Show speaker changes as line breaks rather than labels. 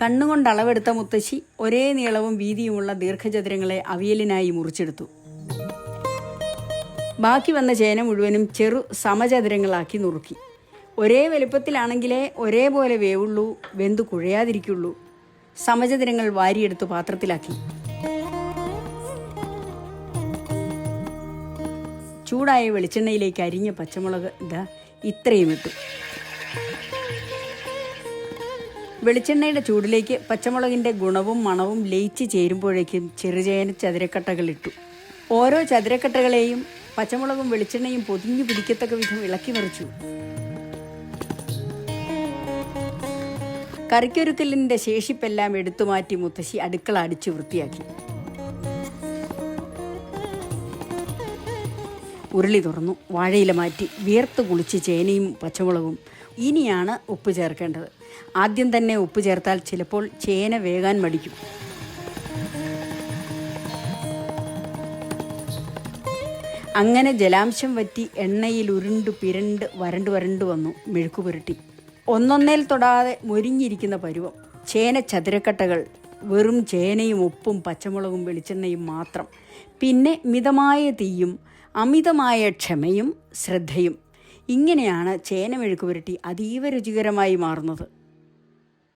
കണ്ണുകൊണ്ട് അളവെടുത്ത മുത്തശ്ശി ഒരേ നീളവും വീതിയുമുള്ള ദീർഘചതുരങ്ങളെ അവിയലിനായി മുറിച്ചെടുത്തു. ബാക്കി വന്ന ചേന മുഴുവനും ചെറു സമചതുരങ്ങളാക്കി നുറുക്കി. ഒരേ വലുപ്പത്തിലാണെങ്കിലേ ഒരേപോലെ വേവുള്ളൂ വെന്തു കുഴയാതിരിക്കുള്ളൂ. സമചതുരങ്ങൾ വാരിയെടുത്ത് പാത്രത്തിലാക്കി. ചൂടായ വെളിച്ചെണ്ണയിലേക്ക് അരിഞ്ഞ പച്ചമുളക് ഇതാ ഇത്രയും ഇട്ടു. വെളിച്ചെണ്ണയുടെ ചൂടിലേക്ക് പച്ചമുളകിന്റെ ഗുണവും മണവും ലയിച്ച് ചേരുമ്പോഴേക്കും ചെറുചേന ചതുരക്കട്ടകളിട്ടു ഓരോ ചതുരക്കട്ടകളെയും പച്ചമുളകും വെളിച്ചെണ്ണയും പൊതിഞ്ഞു പിടിക്കത്തക്ക വിധം ഇളക്കി മറിച്ചു. കറിക്കൊരുക്കലിന്റെ ശേഷിപ്പെല്ലാം എടുത്തു മാറ്റി മുത്തശ്ശി അടുക്കള അടിച്ചു വൃത്തിയാക്കി. ഉരുളി തുറന്നു വാഴയില മാറ്റി വിയർത്ത് കുളിച്ച് ചേനയും പച്ചമുളകും ഇനിയാണ് ഉപ്പ് ചേർക്കേണ്ടത്. ആദ്യം തന്നെ ഉപ്പ് ചേർത്താൽ ചിലപ്പോൾ ചേന വേകാൻ മടിക്കും. അങ്ങനെ ജലാംശം വറ്റി എണ്ണയിൽ ഉരുണ്ട് പിരണ്ട് വരണ്ട് വരണ്ട് വന്നു മെഴുക്കു പുരട്ടി. ഒന്നൊന്നേൽ തൊടാതെ മുരിഞ്ഞിരിക്കുന്ന പരുവം. ചേന ചതുരക്കട്ടകൾ വെറും ചേനയും ഉപ്പും പച്ചമുളകും വെളിച്ചെണ്ണയും മാത്രം. പിന്നെ മിതമായ തീയും അമിതമായ ക്ഷമയും ശ്രദ്ധയും ഇങ്ങനെയാണ് ചേനമെഴുക്ക് പുരട്ടി അതീവ രുചികരമായി മാറുന്നത്.